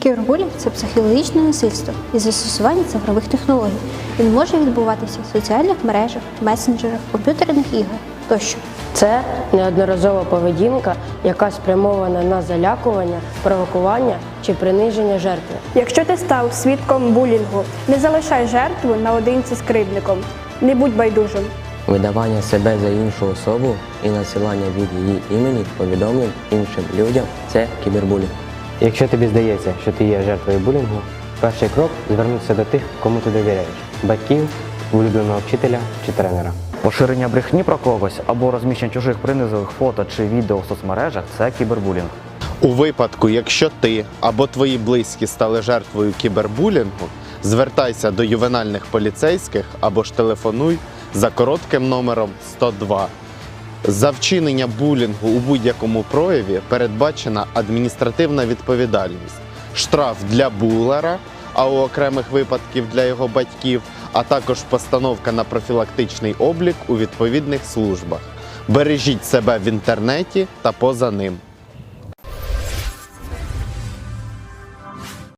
Кібербулінг це психологічне насильство і застосування цифрових технологій. Він може відбуватися в соціальних мережах, месенджерах, комп'ютерних іграх тощо. Це неодноразова поведінка, яка спрямована на залякування, провокування чи приниження жертви. Якщо ти став свідком булінгу, не залишай жертву наодинці з кривдником. Не будь байдужим. Видавання себе за іншу особу і насилання від її імені повідомлень іншим людям це кібербулінг. Якщо тобі здається, що ти є жертвою булінгу, перший крок звернутися до тих, кому ти довіряєш батьків, улюбленого вчителя чи тренера. Поширення брехні про когось або розміщення чужих принизових фото чи відео в соцмережах це кібербулінг. У випадку, якщо ти або твої близькі стали жертвою кібербулінгу, звертайся до ювенальних поліцейських або ж телефонуй за коротким номером 102. За вчинення булінгу у будь-якому прояві передбачена адміністративна відповідальність, штраф для булера, а у окремих випадків для його батьків, а також постановка на профілактичний облік у відповідних службах. Бережіть себе в інтернеті та поза ним.